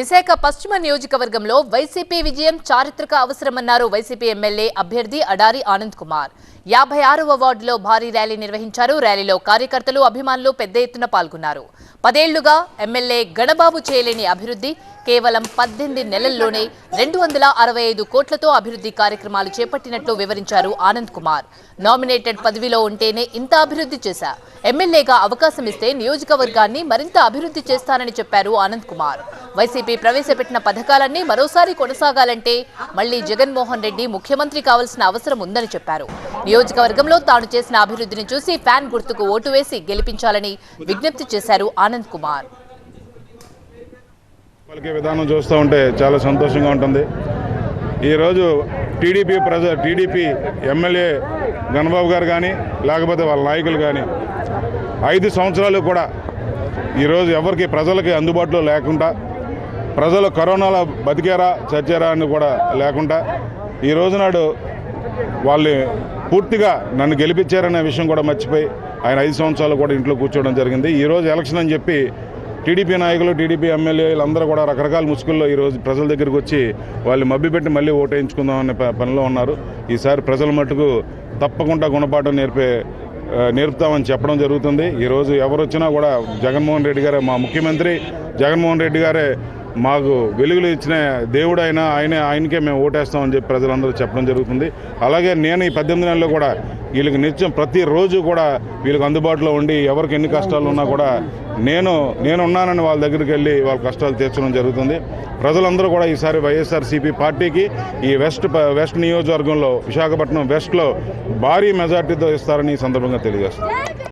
విశాఖ పశ్చిమ నియోజకవర్గంలో వైసీపీ విజయం చారిత్రక అవసరమన్నారు వైసీపీ ఎమ్మెల్యే అభ్యర్థి అడారి ఆనంద్ కుమార్. యాభై ఆరవ వార్డులో భారీ ర్యాలీ నిర్వహించారు. ర్యాలీలో కార్యకర్తలు అభిమానులు పెద్ద ఎత్తున పాల్గొన్నారు. పదేళ్ళుగా ఎమ్మెల్యే గణబాబు చేయలేని అభివృద్ధి కేవలం పద్దెనిమిది నెలల్లోనే రెండు వందల అరవై ఐదు కోట్లతో అభివృద్ధి కార్యక్రమాలు చేపట్టినట్లు వివరించారు ఆనంద్ కుమార్. నామినేటెడ్ పదవిలో ఉంటేనే ఇంత అభివృద్ధి చేశా. ఎమ్మెల్యేగా అవకాశం ఇస్తే నియోజకవర్గాన్ని మరింత అభివృద్ధి చేస్తానని చెప్పారు ఆనంద్ కుమార్. వైసీపీ ప్రవేశపెట్టిన పథకాలన్నీ మరోసారి కొనసాగాలంటే మళ్ళీ జగన్మోహన్ రెడ్డి ముఖ్యమంత్రి కావాల్సిన అవసరం ఉందని చెప్పారు. నియోజకవర్గంలో తాను చేసిన అభివృద్ధిని చూసి ఫ్యాన్ గుర్తుకు ఓటు వేసి గెలిపించాలని విజ్ఞప్తి చేశారు ఆనంద్ కుమార్. పలికే విధానం చూస్తూ ఉంటే చాలా సంతోషంగా ఉంటుంది. ఈరోజు టీడీపీ ప్రజ టీడీపీ ఎమ్మెల్యే గణబాబు గారు కానీ లేకపోతే వాళ్ళ నాయకులు కానీ ఐదు సంవత్సరాలు కూడా ఈరోజు ఎవరికి ప్రజలకి అందుబాటులో లేకుండా ప్రజలు కరోనాలో బతికారా చచ్చారా అని కూడా లేకుండా ఈ రోజు నాడు వాళ్ళు పూర్తిగా నన్ను గెలిపించారనే విషయం కూడా మర్చిపోయి ఆయన ఐదు సంవత్సరాలు కూడా ఇంట్లో కూర్చోవడం జరిగింది. ఈరోజు ఎలక్షన్ అని చెప్పి టీడీపీ నాయకులు టీడీపీ ఎమ్మెల్యేలు అందరూ కూడా రకరకాల ముసుగుల్లో ఈరోజు ప్రజల దగ్గరికి వచ్చి వాళ్ళు మబ్బిపెట్టి మళ్ళీ ఓటేయించుకుందాం అనే ప- పనిలో ఉన్నారు. ఈసారి ప్రజల మట్టుకు తప్పకుండా గుణపాఠం నేర్పే నేర్పుతామని చెప్పడం జరుగుతుంది. ఈరోజు ఎవరు వచ్చినా కూడా జగన్మోహన్ రెడ్డి గారే మా ముఖ్యమంత్రి. జగన్మోహన్ రెడ్డి గారే మాకు వెలుగులు ఇచ్చిన దేవుడు అయినా ఆయనే ఆయనకే మేము ఓటేస్తామని చెప్పి ప్రజలందరూ చెప్పడం జరుగుతుంది. అలాగే నేను ఈ పద్దెనిమిది నెలల్లో కూడా వీళ్ళకి నిత్యం ప్రతిరోజు కూడా వీళ్ళకి అందుబాటులో ఉండి ఎవరికి ఎన్ని కష్టాలు ఉన్నా కూడా నేను నేను ఉన్నానని వాళ్ళ దగ్గరికి వెళ్ళి వాళ్ళ కష్టాలు తీర్చడం జరుగుతుంది. ప్రజలందరూ కూడా ఈసారి వైఎస్ఆర్సీపీ పార్టీకి ఈ వెస్ట్ వెస్ట్ నియోజకవర్గంలో విశాఖపట్నం వెస్ట్లో భారీ మెజార్టీతో ఇస్తారని ఈ సందర్భంగా తెలియజేస్తుంది